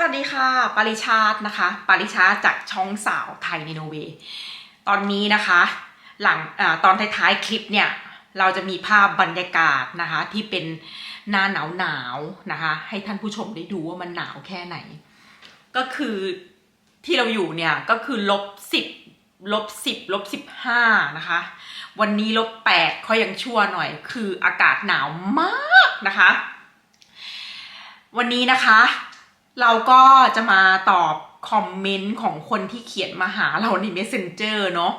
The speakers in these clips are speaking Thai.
สวัสดีค่ะ ปริชาตินะคะ ปริชาติจากช่องสาวไทยในโนเวย์ตอนนี้นะคะ หลังอตอนท้ายๆคลิปเนี่ย เราจะมีภาพบรรยากาศนะคะ ที่เป็นหน้าหนาวหนาวนะคะ ให้ท่านผู้ชมได้ดูว่ามันหนาวแค่ไหน ก็คือที่เราอยู่เนี่ย ก็คือลบสิบลบสิบลบสิบห้านะคะ วันนี้ลบแปดเขายังชั่วหน่อย คืออากาศหนาวมากนะคะ วันนี้นะคะ เราก็จะมาตอบคอมเมนต์ของคนที่เขียนมาหาเราใน Messenger เนาะ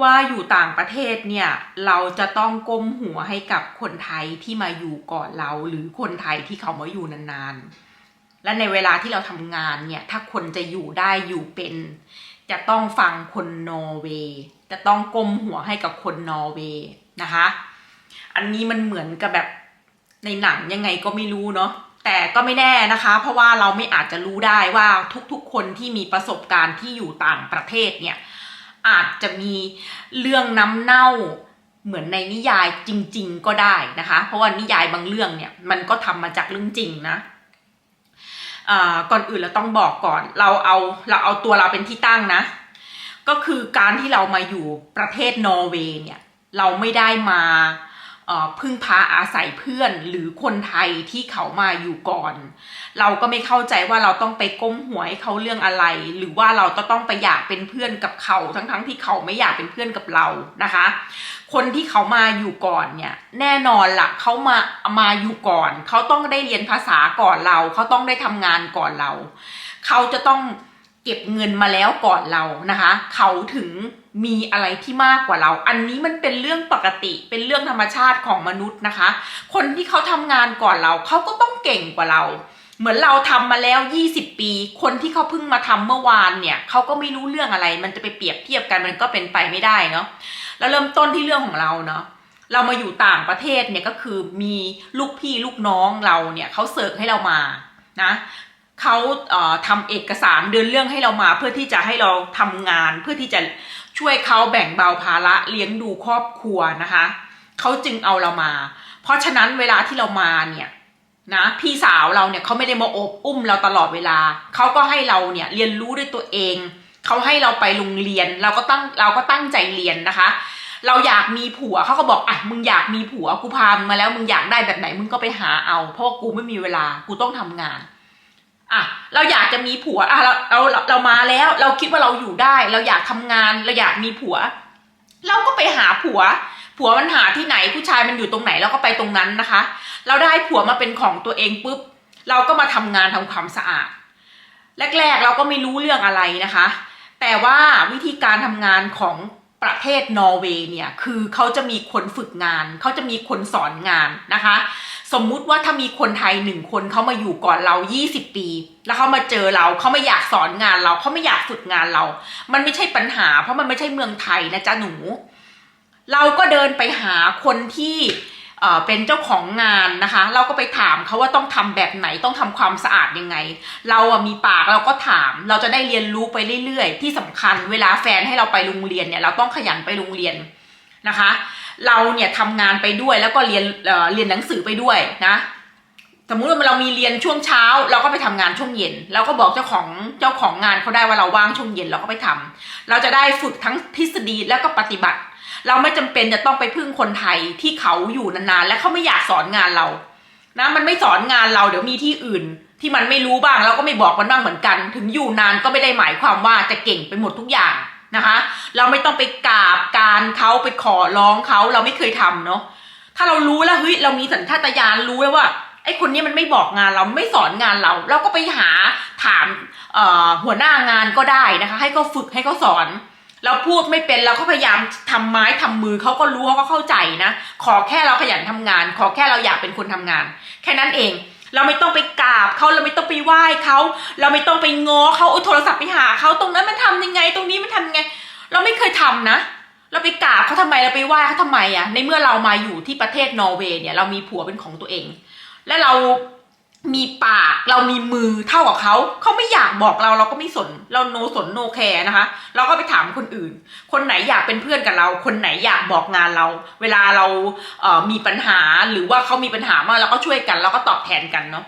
ว่าอยู่ต่างประเทศเนี่ย เราจะต้องก้มหัวให้กับคนไทยที่มาอยู่ก่อนเราหรือคนไทยที่เขามาอยู่นานๆ และในเวลาที่เราทำงานเนี่ย ถ้าคนจะอยู่ได้อยู่เป็น จะต้องฟังคนนอร์เวย์จะต้องก้มหัวให้กับคนนอร์เวย์นะคะ อันนี้มันเหมือนกับแบบในหนังยังไงก็ไม่รู้เนาะ แต่ก็ไม่แน่นะคะ เพราะว่าเราไม่อาจจะรู้ได้ว่าทุกๆคนที่มีประสบการณ์ที่อยู่ต่างประเทศเนี่ยอาจจะมีเรื่องน้ำเน่าเหมือนในนิยายจริง ๆ ก็ได้นะคะ เพราะว่านิยายบางเรื่องเนี่ยมันก็ทำมาจากเรื่องจริงนะอ่าก่อนอื่นเราต้องบอกก่อน เราเอาเราเอาตัวเราเป็นที่ตั้งนะ ก็คือการที่เรามาอยู่ประเทศนอร์เวย์เนี่ย เราไม่ได้มา พึ่งพาอาศัยเพื่อนหรือคนไทยที่เขามาอยู่ก่อน เราก็ไม่เข้าใจว่าเราต้องไปก้มหัวให้เขาเรื่องอะไร หรือว่าเราก็ต้องไปอยากเป็นเพื่อนกับเขา ทั้งๆที่เขาไม่อยากเป็นเพื่อนกับเรานะคะ คนที่เขามาอยู่ก่อนเนี่ยแน่นอนละ่ะเขามามาอยู่ก่อน เขาต้องได้เรียนภาษาก่อนเรา เขาต้องได้ทำงานก่อนเรา เขาจะต้อง เก็บเงินมาแล้วก่อนเรานะคะ เขาถึงมีอะไรที่มากกว่าเรา อันนี้มันเป็นเรื่องปกติ เป็นเรื่องธรรมชาติของมนุษย์นะคะ คนที่เขาทำงานก่อนเรา เขาก็ต้องเก่งกว่าเรา เหมือนเราทำมาแล้ว 20 ปี คนที่เขาเพิ่งมาทำเมื่อวานเนี่ยเขาก็ไม่รู้เรื่องอะไร มันจะไปเปรียบเทียบกันมันก็เป็นไปไม่ได้เนาะ แล้วเริ่มต้นที่เรื่องของเราเนาะเรามาอยู่ต่างประเทศเนี่ยก็คือมีลูกพี่ลูกน้องเราเนี่ยเขาเสิร์ฟให้เรามานะ เขาเอ่อทำเอกสารเดินเรื่องให้เรามา เพื่อที่จะให้เราทำงาน เพื่อที่จะช่วยเขาแบ่งเบาภาระเลี้ยงดูครอบครัวนะคะเขาจึงเอาเรามา เพราะฉะนั้นเวลาที่เรามาเนี่ยนะพี่สาวเราเนี่ยเขาไม่ได้มาอบอุ้มเราตลอดเวลาเขาก็ให้เราเนี่ยเรียนรู้ด้วยตัวเองเขาให้เราไปโรงเรียน เราก็ตั้งเราก็ตั้งใจเรียนนะคะ เราอยากมีผัวเขาก็บอกอะมึงอยากมีผัวกูพามึงมาแล้วมึงอยากได้แบบไหนมึงก็ไปหาเอาเพราะว่ากูไม่มีเวลากูต้องทำงาน อะเราอยากจะมีผัวอะเราเราเราเรามาแล้ว เราคิดว่าเราอยู่ได้ เราอยากทำงานเราอยากมีผัว เราก็ไปหาผัว ผัวมันหาที่ไหนผู้ชายมันอยู่ตรงไหนเราก็ไปตรงนั้นนะคะ เราได้ผัวมาเป็นของตัวเองปุ๊บเราก็มาทำงานทำความสะอาด แรก ๆ เราก็ไม่รู้เรื่องอะไรนะคะ แต่ว่าวิธีการทำงานของ ประเทศนอร์เวย์เนี่ยคือเขาจะมีคนฝึกงาน เขาจะมีคนสอนงานนะคะ สมมุติว่าถ้ามีคนไทยหนึ่งคนเขามาอยู่ก่อนเรา 20 ปี แล้วเขามาเจอเราเขาไม่อยากสอนงานเราเขาไม่อยากฝึกงานเรา มันไม่ใช่ปัญหา เพราะมันไม่ใช่เมืองไทยนะจ๊ะหนู เราก็เดินไปหาคนที่ เป็นเจ้าของงานนะคะ เราก็ไปถามเขาว่าต้องทำแบบไหนต้องทำความสะอาดยังไง เราอะมีปากเราก็ถาม เราจะได้เรียนรู้ไปเรื่อยๆ ที่สำคัญเวลาแฟนให้เราไปโรงเรียนเนี่ยเราต้องขยันไปโรงเรียนนะคะ เราเนี่ยทำงานไปด้วยแล้วก็เรียนเเรียนหนังสือไปด้วยนะสมมุติว่าเรามีเรียนช่วงเช้า เราก็ไปทำงานช่วงเย็น เราก็บอกเจ้าของเจ้าของงานเขาได้ว่าเราว่างช่วงเย็นเราก็ไปทำเราจะได้ฝึกทั้งทฤษฎีแล้วก็ปฏิบัติ เราไม่จำเป็นจะต้องไปพึ่งคนไทยที่เขาอยู่นานๆ และเขาไม่อยากสอนงานเรา นะ มันไม่สอนงานเราเดี๋ยวมีที่อื่น ที่มันไม่รู้บ้างเราก็ไม่บอกมันบ้างเหมือนกัน ถึงอยู่นานก็ไม่ได้หมายความว่าจะเก่งไปหมดทุกอย่างนะคะ เราไม่ต้องไปกราบการเขาไปขอร้องเขาเราไม่เคยทำเนาะถ้าเรารู้แล้วเฮ้ยเรามีสัญชาตญาณรู้แล้วว่าไอ้คนนี้มันไม่บอกงานเราไม่สอนงานเรา เราก็ไปหาถามหัวหน้างานก็ได้นะคะ ให้เขาฝึกให้เขาสอน เราพูดไม่เป็นเราก็พยายามทำไม้ทำมือเขาก็รู้เขาก็เข้าใจนะ ขอแค่เราขยันทำงาน ขอแค่เราอยากเป็นคนทำงาน แค่นั้นเอง เราไม่ต้องไปกราบเขาเราไม่ต้องไปไหว้เขาเราไม่ต้องไปง้อเขาเอาโทรศัพท์ไปหาเขาตรงนั้นมันทำยังไง ตรงนี้มันทำยังไง เราไม่เคยทำนะ เราไปกราบเขาทำไมเราไปไหว้เขาทำไมอะในเมื่อเรามาอยู่ที่ประเทศนอร์เวย์เนี่ยเรามีผัวเป็นของตัวเอง และเรา มีปากเรามีมือเท่ากับเขาเขาไม่อยากบอกเราเราก็ไม่สนเราโนสนโนแคร์นะคะ เราก็ไปถามคนอื่น คนไหนอยากเป็นเพื่อนกับเรา คนไหนอยากบอกงานเรา เวลาเราเมีปัญหาหรือว่าเขามีปัญหามาเราก็ช่วยกันเราก็ตอบแทนกันเนาะ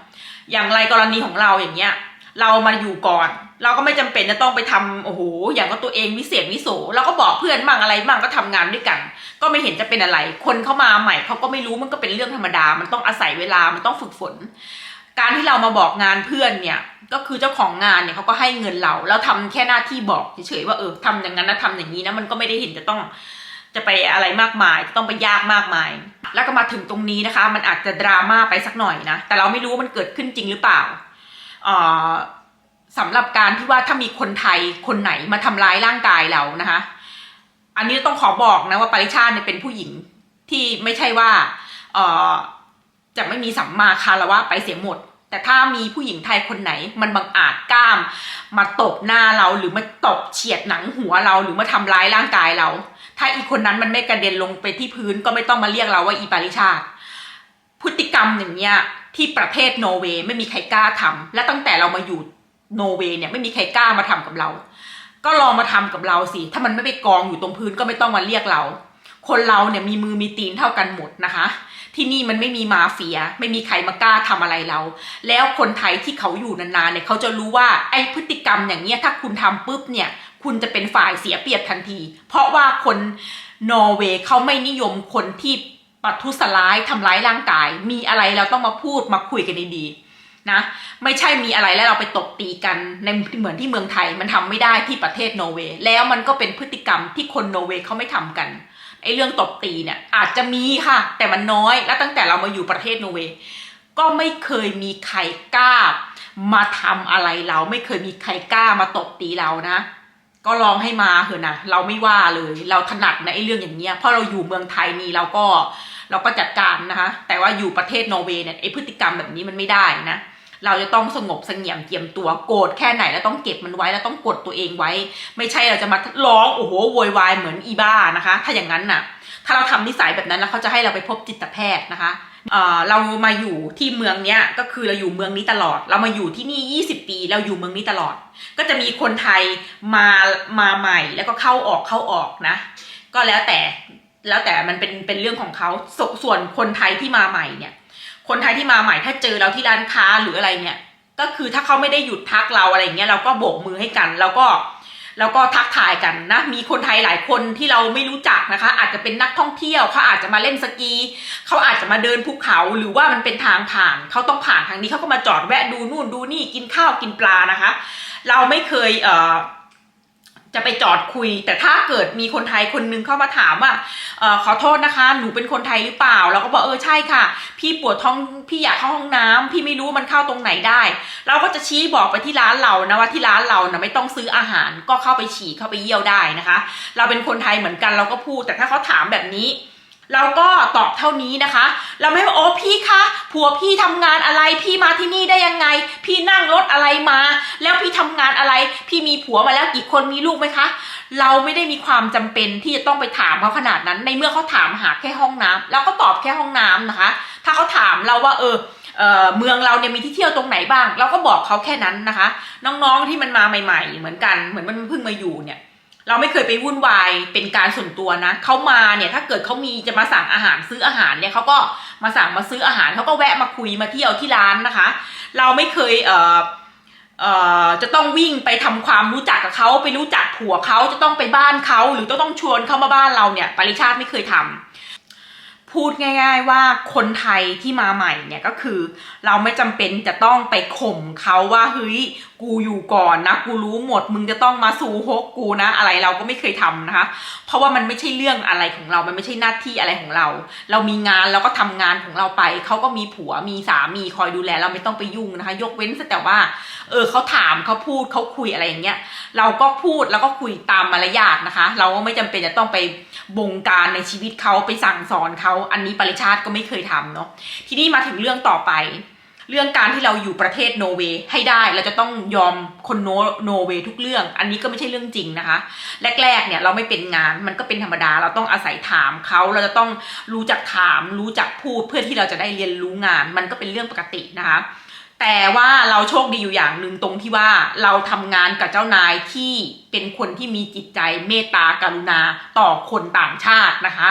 อย่างไรกรณีของเราอย่างเงี้ย เรามาอยู่ก่อน เราก็ไม่จำเป็นจะต้องไปทำโอ้โหอย่างก็ตัวเองวิเศษวิโสเราก็บอกเพื่อนบ้างอะไรบ้างก็ทำงานด้วยกัน ก็ไม่เห็นจะเป็นอะไร คนเข้ามาใหม่เขาก็ไม่รู้มันก็เป็นเรื่องธรรมดา มันต้องอาศัยเวลามันต้องฝึกฝน การที่เรามาบอกงานเพื่อนเนี่ยก็คือเจ้าของงานเนี่ยเขาก็ให้เงินเราแล้วทำแค่หน้าที่บอกเฉยๆว่าเออทำอย่างนั้นนะทำอย่างนี้นะมันก็ไม่ได้เห็นจะต้องจะไปอะไรมากมายจะต้องไปยากมากมาย แล้วก็มาถึงตรงนี้นะคะ มันอาจจะดราม่าไปสักหน่อยนะ แต่เราไม่รู้ว่ามันเกิดขึ้นจริงหรือเปล่าเออสำหรับการที่ว่าถ้ามีคนไทยคนไหนมาทำร้ายร่างกายเรานะคะ อันนี้ต้องขอบอกนะว่าปริชาติเนี่ยเป็นผู้หญิงที่ไม่ใช่ว่าเออ จะไม่มีสัมมาคารวะไปเสียหมด แต่ถ้ามีผู้หญิงไทยคนไหน มันบังอาจกล้าม มาตบหน้าเราหรือมาตบเฉียดหนังหัวเราหรือมาทำร้ายร่างกายเรา ถ้าอีกคนนั้นมันไม่กระเด็นลงไปที่พื้นก็ไม่ต้องมาเรียกเราว่าอีปาริชาติพฤติกรรมอย่างเนี้ยที่ประเทศโนร์เวย์ไม่มีใครกล้าทำและตั้งแต่เรามาอยู่โนร์เวย์เนี่ยไม่มีใครกล้ามาทำกับเรา ก็ลองมาทำกับเราสิถ้ามันไม่ไปกองอยู่ตรงพื้นก็ไม่ต้องมาเรียกเรา คนเราเนี่ยมีมือมีตีนเท่ากันหมดนะคะ ที่นี่มันไม่มีมาเฟีย ไม่มีใครมากล้าทำอะไรเรา แล้วคนไทยที่เขาอยู่นานๆเนี่ยเขาจะรู้ว่าไอ้พฤติกรรมอย่างเนี้ยถ้าคุณทำปุ๊บเนี่ยคุณจะเป็นฝ่ายเสียเปรียบทันที เพราะว่าคนนอร์เวย์เขาไม่นิยมคนที่ปัทุสร้ายทำร้ายร่างกาย มีอะไรเราต้องมาพูดมาคุยกันดีๆนะ ไม่ใช่มีอะไรแล้วเราไปตบตีกันในเหมือนที่เมืองไทยมันทำไม่ได้ที่ประเทศนอร์เวย์แล้วมันก็เป็นพฤติกรรมที่คนนอร์เวย์เขาไม่ทำกัน ไอ้เรื่องตบตีเนี่ยอาจจะมีค่ะ แต่มันน้อยแล้วตั้งแต่เรามาอยู่ประเทศนอร์เวย์ก็ไม่เคยมีใครกล้า มาทำอะไรเราไม่เคยมีใครกล้ามาตบตีเรานะ ก็ลองให้มาเถอะนะเราไม่ว่าเลยเราถนัดนะไอ้เรื่องอย่างเงี้ยเพราะเราอยู่เมืองไทยนี่เราก็เราก็จัดการนะคะแต่ว่าอยู่ประเทศนอร์เวย์เนี่ยไอ้พฤติกรรมแบบนี้มันไม่ได้นะ เราจะต้องสงบเสงี่ยมเจียมตัวโกรธแค่ไหนแล้วต้องเก็บมันไว้แล้วต้องกดตัวเองไว้ ไม่ใช่เราจะมาร้องโอ้โหโวยวายเหมือนอีบ้านะคะ ถ้าอย่างนั้นน่ะ ถ้าเราทำนิสัยแบบนั้นแล้วเขาจะให้เราไปพบจิตแพทย์นะคะเออเรามาอยู่ที่เมืองเนี้ยก็คือเราอยู่เมืองนี้ตลอด เรามาอยู่ที่นี่ 20 ปี เราอยู่เมืองนี้ตลอด ก็จะมีคนไทยมามาใหม่แล้วก็เข้าออกเข้าออกนะ ก็แล้วแต่แล้วแต่มันเป็นเป็นเรื่องของเขาสส่วนคนไทยที่มาใหม่เนี่ย คนไทยที่มาใหม่ถ้าเจอเราที่ร้านค้าหรืออะไรเนี่ย ก็คือถ้าเขาไม่ได้หยุดทักเราอะไรอย่างเงี้ยเราก็โบกมือให้กัน แล้วก็แล้วก็ทักทายกันนะมีคนไทยหลายคนที่เราไม่รู้จักนะคะ อาจจะเป็นนักท่องเที่ยวเขาอาจจะมาเล่นสกีเขาอาจจะมาเดินภูเขาหรือว่ามันเป็นทางผ่านเขาต้องผ่านทางนี้เขาก็มาจอดแวะดูนู่นดูนี่กินข้าวกินปลานะคะ เราไม่เคยเอ่อ จะไปจอดคุย แต่ถ้าเกิดมีคนไทยคนนึงเข้ามาถามว่าออขอโทษนะคะ หนูเป็นคนไทยหรือเปล่า เราก็บอกเออใช่ค่ะ พี่ปวดท้องพี่อยากเข้าห้องน้ำพี่ไม่รู้มันเข้าตรงไหนได้ เราก็จะชี้บอกไปที่ร้านเรานะว่าที่ร้านเรานะไม่ต้องซื้ออาหารก็เข้าไปฉี่เข้าไปเยี่ยวได้นะคะ เราเป็นคนไทยเหมือนกันเราก็พูด แต่ถ้าเขาถามแบบนี้ เราก็ตอบเท่านี้นะคะ เราไม่ว่าโอ้พี่คะผัวพี่ทำงานอะไรพี่มาที่นี่ได้ยังไง พี่นั่งรถอะไรมา แล้วพี่ทำงานอะไร พี่มีผัวมาแล้วกี่คนมีลูกไหมคะ เราไม่ได้มีความจำเป็นที่จะต้องไปถามเขาขนาดนั้น ในเมื่อเขาถามหาแค่ห้องน้ำเราก็ตอบแค่ห้องน้ำนะคะ ถ้าเขาถามเราว่าเออเออเมืองเราเนี่ยมีที่เที่ยวตรงไหนบ้าง เราก็บอกเขาแค่นั้นนะคะ น้องๆที่มันมาใหม่ ๆ เหมือนกันเหมือนมันเพิ่งมาอยู่เนี่ย เราไม่เคยไปวุ่นวายเป็นการส่วนตัวนะเขามาเนี่ยถ้าเกิดเขามีจะมาสั่งอาหารซื้ออาหารเนี่ยเขาก็มาสั่งมาซื้ออาหารเขาก็แวะมาคุยมาเที่ยวที่ร้านนะคะ เราไม่เคยเอ่อเอ่อจะต้องวิ่งไปทำความรู้จักกับเขาไปรู้จักผัวเขาจะต้องไปบ้านเขาหรือต้องต้องชวนเขามาบ้านเราเนี่ยปริชาติไม่เคยทำพูดง่าย ๆว่าคนไทยที่มาใหม่เนี่ยก็คือ เราไม่จำเป็นจะต้องไปข่มเขาว่าเฮ้ย กูอยู่ก่อนนะ กูรู้หมด มึงจะต้องมาสู่ฮกกูนะ อะไรเราก็ไม่เคยทำนะคะ เพราะว่ามันไม่ใช่เรื่องอะไรของเรา มันไม่ใช่หน้าที่อะไรของเรา เรามีงานเราก็ทำงานของเราไป เขาก็มีผัวมีสามีคอยดูแล เราไม่ต้องไปยุ่งนะคะ ยกเว้นแต่ว่า เออเขาถามเขาพูดเขาคุยอะไรอย่างเงี้ย เราก็พูดแล้วก็คุยตามมารยาทนะคะ เราก็ไม่จำเป็นจะต้องไปบงการในชีวิตเขาไปสั่งสอนเขา อันนี้ปริชาติก็ไม่เคยทำเนาะ ทีนี้มาถึงเรื่องต่อไป เรื่องการที่เราอยู่ประเทศโนเวย์ให้ได้เราจะต้องยอมคนโนโนเวย์ทุกเรื่อง อันนี้ก็ไม่ใช่เรื่องจริงนะคะ แรกๆเนี่ยเราไม่เป็นงานมันก็เป็นธรรมดา เราต้องอาศัยถามเขาเราจะต้องรู้จักถาม รู้จักพูดเพื่อที่เราจะได้เรียนรู้งาน มันก็เป็นเรื่องปกตินะคะ แต่ว่าเราโชคดีอยู่อย่างหนึ่งตรงที่ว่าเราทำงานกับเจ้านายที่เป็นคนที่มีจิตใจเมตตากรุณาต่อคนต่างชาตินะคะ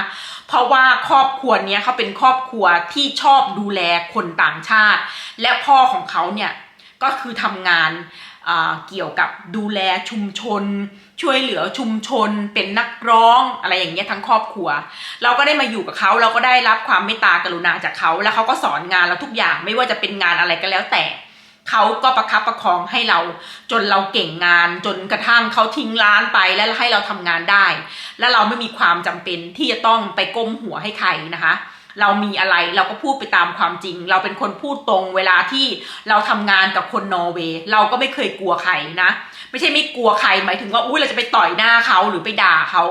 เพราะว่าครอบครัวเนี้ยเขาเป็นครอบครัวที่ชอบดูแลคนต่างชาติ และพ่อของเขาเนี่ยก็คือทำงานเกี่ยวกับดูแลชุมชน ช่วยเหลือชุมชนเป็นนักร้องอะไรอย่างเงี้ยทั้งครอบครัว เราก็ได้มาอยู่กับเขาเราก็ได้รับความเมตตากรุณาจากเขาแล้วเขาก็สอนงานเราทุกอย่างไม่ว่าจะเป็นงานอะไรก็แล้วแต่เขาก็ประคับประคองให้เราจนเราเก่งงานจนกระทั่งเขาทิ้งร้านไปแล้วให้เราทำงานได้ และเราไม่มีความจำเป็นที่จะต้องไปก้มหัวให้ใครนะคะ เรามีอะไรเราก็พูดไปตามความจริง เราเป็นคนพูดตรงเวลาที่เราทำงานกับคนนอร์เวย์เราก็ไม่เคยกลัวใครนะ ไม่ใช่ไม่กลัวใครหมายถึงว่าอุ้ยเราจะไปต่อยหน้าเขาหรือไปด่าเขา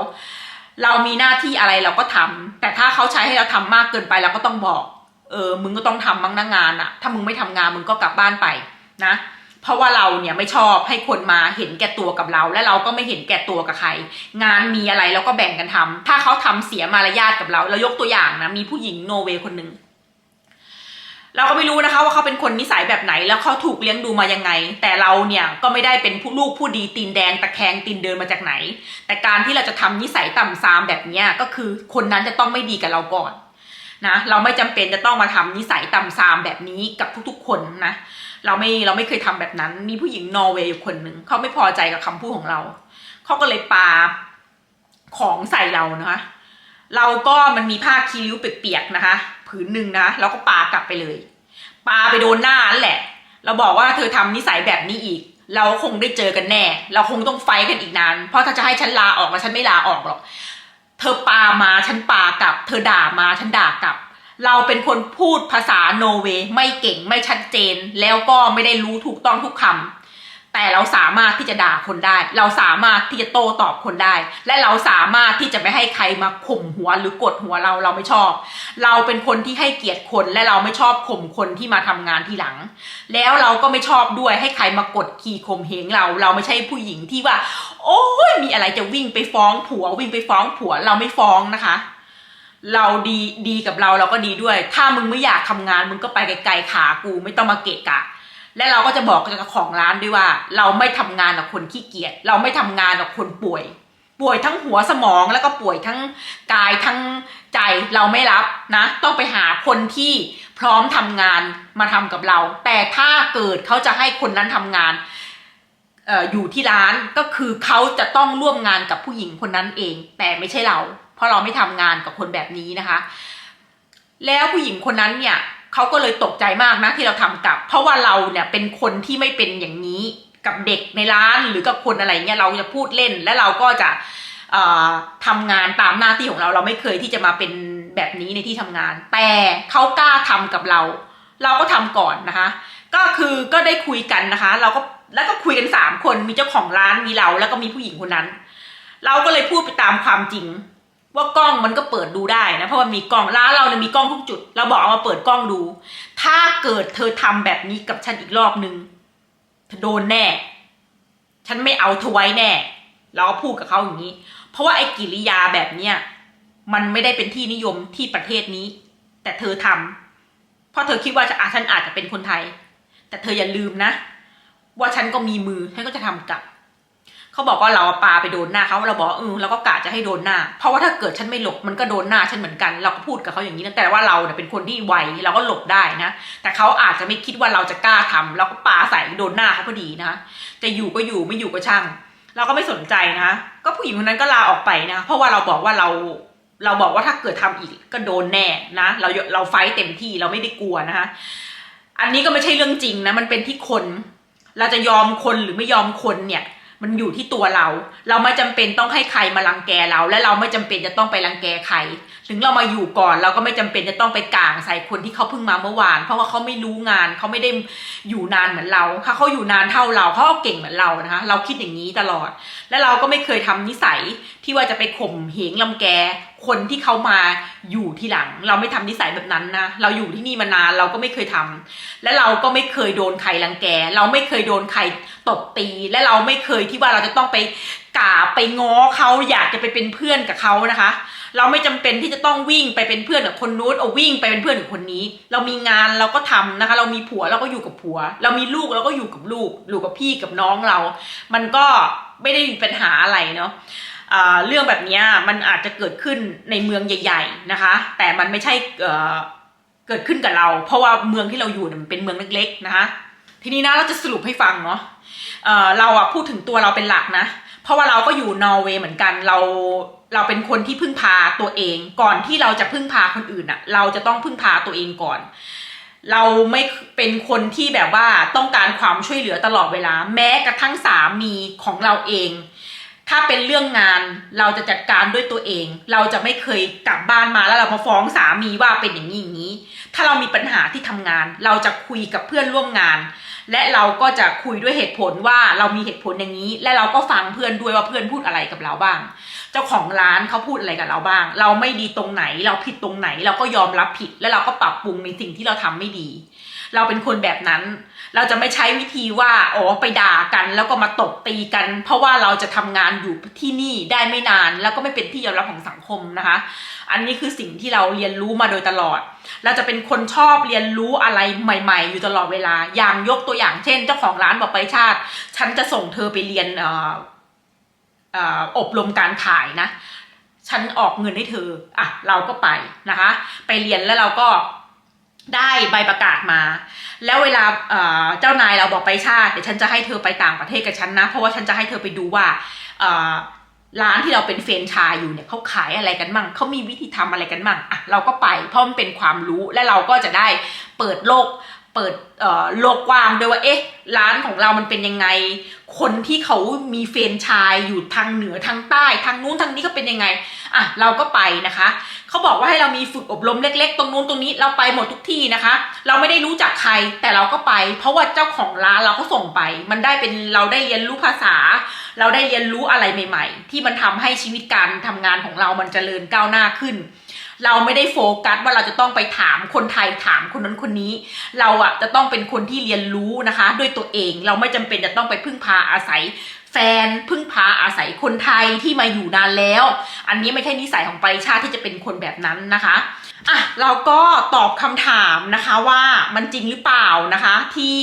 เรามีหน้าที่อะไรเราก็ทำแต่ถ้าเขาใช้ให้เราทำมากเกินไปเราก็ต้องบอก เออมึงก็ต้องทำบ้างนะงานอะถ้ามึงไม่ทำงานมึงก็กลับบ้านไปนะ เพราะว่าเราเนี่ยไม่ชอบให้คนมาเห็นแก่ตัวกับเรา และเราก็ไม่เห็นแก่ตัวกับใคร งานมีอะไรเราก็แบ่งกันทำถ้าเขาทำเสียมารยาทกับเราเรายกตัวอย่างนะมีผู้หญิงโนเวย์คนหนึ่งเราก็ไม่รู้นะคะว่าเขาเป็นคนนิสัยแบบไหนแล้วเขาถูกเลี้ยงดูมายังไง แต่เราเนี่ยก็ไม่ได้เป็นผู้ลูกผู้ดีตีนแดงตะแคงตีนเดินมาจากไหน แต่การที่เราจะทำนิสัยต่ำซามแบบเนี้ยก็คือคนนั้นจะต้องไม่ดีกับเราก่อนนะเราไม่จำเป็นจะต้องมาทำนิสัยต่ำซามแบบนี้กับทุกๆ คนนะ เราไม่เราไม่เคยทำแบบนั้น มีผู้หญิงนอร์เวย์อยู่คนหนึ่งเขาไม่พอใจกับคำพูดของเราเขาก็เลยปาของใส่เรานะคะ เราก็มันมีผ้าคีริ้วเปียกๆนะคะ ผืนหนึ่งนะเราก็ปากลับไปเลย ปาไปโดนหน้านั่นแหละ เราบอกว่าเธอทำนิสัยแบบนี้อีก เราคงได้เจอกันแน่ เราคงต้องไฟกันอีกนาน เพราะถ้าจะให้ฉันลาออกแล้วฉันไม่ลาออกหรอก เธอปามาฉันปากลับ เธอด่ามาฉันด่ากลับ เราเป็นคนพูดภาษาโนเวย์ไม่เก่งไม่ชัดเจน แล้วก็ไม่ได้รู้ถูกต้องทุกคำแต่เราสามารถที่จะด่าคนได้ เราสามารถที่จะโต้ตอบคนได้ และเราสามารถที่จะไม่ให้ใครมาข่มหัวหรือกดหัวเราเราไม่ชอบ เราเป็นคนที่ให้เกียรติคนและเราไม่ชอบข่มคนที่มาทำงานทีหลัง แล้วเราก็ไม่ชอบด้วยให้ใครมากดขี่ข่มเหงเรา เราไม่ใช่ผู้หญิงที่ว่า โอ้ยมีอะไรจะวิ่งไปฟ้องผัว วิ่งไปฟ้องผัวเราไม่ฟ้องนะคะ เราดีดีกับเราเราก็ดีด้วย ถ้ามึงไม่อยากทำงานมึงก็ไปไกลๆขากูไม่ต้องมาเกะกะ และเราก็จะบอกกับเจ้าของร้านด้วยว่า เราไม่ทำงานกับคนขี้เกียจเราไม่ทำงานกับคนป่วย ป่วยทั้งหัวสมองแล้วก็ป่วยทั้งกายทั้งใจเราไม่รับนะ ต้องไปหาคนที่พร้อมทำงานมาทำกับเรา แต่ถ้าเกิดเขาจะให้คนนั้นทำงานเอออยู่ที่ร้านก็คือเขาจะต้องร่วมงานกับผู้หญิงคนนั้นเอง แต่ไม่ใช่เรา เพราะเราไม่ทำงานกับคนแบบนี้นะคะ แล้วผู้หญิงคนนั้นเนี่ยเขาก็เลยตกใจมากนะที่เราทำกับ เพราะว่าเราเนี่ยเป็นคนที่ไม่เป็นอย่างนี้กับเด็กในร้านหรือกับคนอะไรเงี้ยเราจะพูดเล่นและเราก็จะเอ่อทำงานตามหน้าที่ของเราเราไม่เคยที่จะมาเป็นแบบนี้ในที่ทำงาน แต่เขากล้าทำกับเรา เราก็ทำก่อนนะคะ ก็คือก็ได้คุยกันนะคะ เราก็แล้วก็คุยกันสามคนมีเจ้าของร้านมีเรา แล้วก็มีผู้หญิงคนนั้น เราก็เลยพูดไปตามความจริง ว่ากล้องมันก็เปิดดูได้นะเพราะว่ามีกล้องร้านเราเนี่ยมีกล้องทุกจุด เราบอกเอามาเปิดกล้องดู ถ้าเกิดเธอทำแบบนี้กับฉันอีกรอบนึงเธอโดนแน่ ฉันไม่เอาเธอไว้แน่ เราก็พูดกับเขาอย่างนี้ เพราะว่าไอ้กิริยาแบบเนี้ยมันไม่ได้เป็นที่นิยมที่ประเทศนี้ แต่เธอทำเพราะเธอคิดว่าอะฉันอาจจะเป็นคนไทย แต่เธออย่าลืมนะ ว่าฉันก็มีมือฉันก็จะทำกลับ เขาบอกว่าเราปาไปโดนหน้าเขาเราบอกเออเราก็กะจะให้โดนหน้า เพราะว่าถ้าเกิดฉันไม่หลบมันก็โดนหน้าฉันเหมือนกันเราก็พูดกับเขาอย่างนี้นะแต่ว่าเราเนี่ยเป็นคนที่ไวเราก็หลบได้นะ แต่เขาอาจจะไม่คิดว่าเราจะกล้าทำเราก็ปาใส่โดนหน้าเขาพอดีนะคะจะอยู่ก็อยู่ไม่อยู่ก็ช่าง เราก็ไม่สนใจนะ ก็ผู้หญิงคนนั้นก็ลาออกไปนะ เพราะว่าเราบอกว่าเราเราบอกว่าถ้าเกิดทำอีกก็โดนแน่นะ เราเราไฟเต็มที่เราไม่ได้กลัวนะคะอันนี้ก็ไม่ใช่เรื่องจริงนะ มันเป็นที่คน เราจะยอมคนหรือไม่ยอมคนเนี่ย มันอยู่ที่ตัวเรา เราไม่จำเป็นต้องให้ใครมารังแกเรา และเราไม่จำเป็นจะต้องไปรังแกใคร ถึงเรามาอยู่ก่อน เราก็ไม่จำเป็นจะต้องไปก่างใส่คนที่เขาเพิ่งมาเมื่อวาน เพราะว่าเขาไม่รู้งานเขาไม่ได้อยู่นานเหมือนเราถ้าเขาอยู่นานเท่าเราเขาเก่งเหมือนเรานะคะ เราคิดอย่างนี้ตลอด และเราก็ไม่เคยทำนิสัยที่ว่าจะไปข่มเหงลำแก คนที่เขามาอยู่ที่หลัง เราไม่ทำนิสัยแบบนั้นนะ เราอยู่ที่นี่มานานเราก็ไม่เคยทำและเราก็ไม่เคยโดนใครรังแก เราไม่เคยโดนใครตบตี และเราไม่เคยที่ว่าเราจะต้องไปกาไปง้อเขาอยากจะไปเป็นเพื่อนกับเขานะคะ เราไม่จำเป็นที่จะต้องวิ่งไปเป็นเพื่อนกับคนนู้นเอาวิ่งไปเป็นเพื่อนกับคนนี้ เรามีงานเราก็ทำนะคะ เรามีผัวเราก็อยู่กับผัว เรามีลูกเราก็อยู่กับลูกอยู่กับพี่กับน้องเรา มันก็ไม่ได้มีปัญหาอะไรเนาะ เรื่องแบบนี้มันอาจจะเกิดขึ้นในเมืองใหญ่ ๆนะคะ แต่มันไม่ใช่เกิดขึ้นกับเรา เพราะว่าเมืองที่เราอยู่มันเป็นเมืองเล็ก ๆ นะคะ ทีนี้นะเราจะสรุปให้ฟังเนาะเเราอะพูดถึงตัวเราเป็นหลักนะ เพราะว่าเราก็อยู่นอร์เวย์เหมือนกันเราเราเป็นคนที่พึ่งพาตัวเอง ก่อนที่เราจะพึ่งพาคนอื่นอะเราจะต้องพึ่งพาตัวเองก่อน เราไม่เป็นคนที่แบบว่าต้องการความช่วยเหลือตลอดเวลา แม้กระทั่งสามีของเราเอง ถ้าเป็นเรื่องงานเราจะจัดการด้วยตัวเอง เราจะไม่เคยกลับบ้านมาแล้วเรามาฟ้องสามีว่าเป็นอย่างนี้อย่างนี้ ถ้าเรามีปัญหาที่ทำงาน เราจะคุยกับเพื่อนร่วมงาน และเราก็จะคุยด้วยเหตุผลว่าเรามีเหตุผลอย่างนี้ และเราก็ฟังเพื่อนด้วยว่าเพื่อนพูดอะไรกับเราบ้าง เจ้าของร้านเขาพูดอะไรกับเราบ้าง เราไม่ดีตรงไหน เราผิดตรงไหน เราก็ยอมรับผิด และเราก็ปรับปรุงในสิ่งที่เราทำไม่ดี เราเป็นคนแบบนั้น เราจะไม่ใช้วิธีว่าอ๋อไปด่ากัน แล้วก็มาตบตีกัน เพราะว่าเราจะทำงานอยู่ที่นี่ได้ไม่นาน แล้วก็ไม่เป็นที่ยอมรับของสังคมนะคะ อันนี้คือสิ่งที่เราเรียนรู้มาโดยตลอด เราจะเป็นคนชอบเรียนรู้อะไรใหม่ ๆ อยู่ตลอดเวลา อย่างยกตัวอย่างเช่น เจ้าของร้านบอกไปชาติ ฉันจะส่งเธอไปเรียนเอ่อเอ่ออบรมการขายนะฉันออกเงินให้เธอ อะ เราก็ไปนะคะ ไปเรียนแล้วเราก็ ได้ใบประกาศมา แล้วเวลาเจ้านายเราบอกไปชาติเดี๋ยวฉันจะให้เธอไปต่างประเทศกับฉันนะ เพราะว่าฉันจะให้เธอไปดูว่าร้านที่เราเป็นเฟรนชายอยู่เนี่ยเขาขายอะไรกันมั่งเขามีวิธีทำอะไรกันมั่งอะเราก็ไปเพราะมันเป็นความรู้และเราก็จะได้เปิดโลกเปิดโลกกว้างด้วยว่าเอ๊ะร้านของเรามันเป็นยังไง คนที่เขามีเฟรนชายอยู่ทางเหนือทางใต้ทางนู้นทางนี้ก็เป็นยังไงอะเราก็ไปนะคะ เขาบอกว่าให้เรามีฝึกอบรมเล็ก ๆ ตรงนู้นตรงนี้เราไปหมดทุกที่นะคะ เราไม่ได้รู้จักใครแต่เราก็ไป เพราะว่าเจ้าของร้านเราก็ส่งไป มันได้เป็นเราได้เรียนรู้ภาษา เราได้เรียนรู้อะไรใหม่ ๆ ที่มันทำให้ชีวิตการทำงานของเรามันเจริญก้าวหน้าขึ้น เราไม่ได้โฟกัสว่าเราจะต้องไปถามคนไทยถามคนนั้นคนนี้ เราอะจะต้องเป็นคนที่เรียนรู้นะคะ ด้วยตัวเองเราไม่จำเป็นจะต้องไปพึ่งพาอาศัย แฟนพึ่งพาอาศัยคนไทยที่มาอยู่นานแล้ว อันนี้ไม่ใช่นิสัยของปริชาติที่จะเป็นคนแบบนั้นนะคะอะเราก็ตอบคำถามนะคะว่ามันจริงหรือเปล่านะคะที่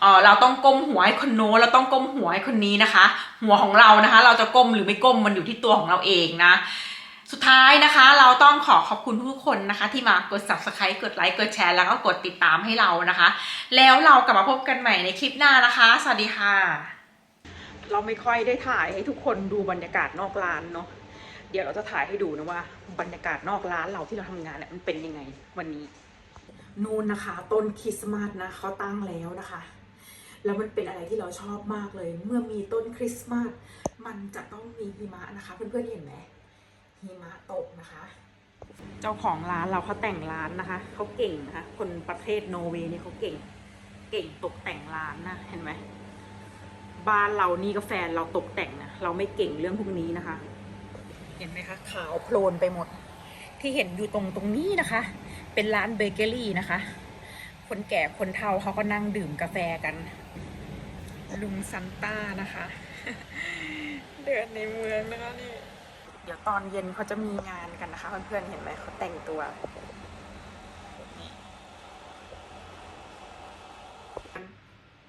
เออเราต้องก้มหัวให้คนโน้เราต้องก้มหัวให้คนนี้นะคะ หัวของเรานะคะ เราจะก้มหรือไม่ก้มมันอยู่ที่ตัวของเราเองนะสุดท้ายนะคะ เราต้องขอขอบคุณทุกคนนะคะ ที่มากด subscribe กดไลค์กดแชร์แล้วก็กดติดตามให้เรานะคะ แล้วเรากลับมาพบกันใหม่ในคลิปหน้านะคะ สวัสดีค่ะ เราไม่ค่อยได้ถ่ายให้ทุกคนดูบรรยากาศนอกร้านเนาะเดี๋ยวเราจะถ่ายให้ดูนะว่าบรรยากาศนอกร้านเราที่เราทำงานเนี่ยมันเป็นยังไงวันนี้ นู่นนะคะ ต้นคริสต์มาสนะเขาตั้งแล้วนะคะ แล้วมันเป็นอะไรที่เราชอบมากเลย เมื่อมีต้นคริสต์มาสมันจะต้องมีหิมะนะคะ เพื่อนๆเห็นไหมหิมะตกนะคะ เจ้าของร้านเราเขาแต่งร้านนะคะเขาเก่งนะคะ คนประเทศโนอร์เวย์เนี่ยเขาเก่ง เก่งตกแต่งร้านนะเห็นไหม บ้านเรานี่ก็แฟนเราตกแต่งนะเราไม่เก่งเรื่องพวกนี้นะคะ เห็นไหมคะขาวโพลนไปหมด ที่เห็นอยู่ตรงตรงนี้นะคะ เป็นร้านเบเกอรี่นะคะ คนแก่คนเฒ่าเขาก็นั่งดื่มกาแฟกัน ลุงซันต้านะคะ เดินในเมืองนะคะนี่เดี๋ยวตอนเย็นเขาจะมีงานกันนะคะ เพื่อนๆเห็นไหมเขาแต่งตัว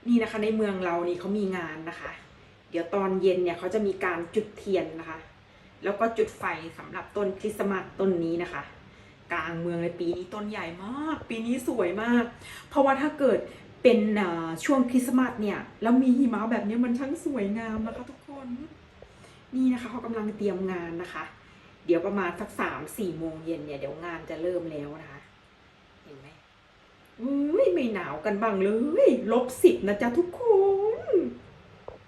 นี่นะคะในเมืองเรานี่เขามีงานนะคะ เดี๋ยวตอนเย็นเนี่ยเขาจะมีการจุดเทียนนะคะ แล้วก็จุดไฟสำหรับต้นคริสต์มาสต้นนี้นะคะ กลางเมืองเลยปีนี้ต้นใหญ่มาก ปีนี้สวยมาก เพราะว่าถ้าเกิดเป็นช่วงคริสต์มาสเนี่ยแล้วมีหิมะแบบนี้มันช่างสวยงามนะคะทุกคน นี่นะคะเขากำลังเตรียมงานนะคะ เดี๋ยวประมาณสักสามสี่โมงเย็นเนี่ยเดี๋ยวงานจะเริ่มแล้วนะคะ เห็นไหม อุ้ยไม่หนาวกันบ้างเลย ลบสิบนะจ๊ะทุกคน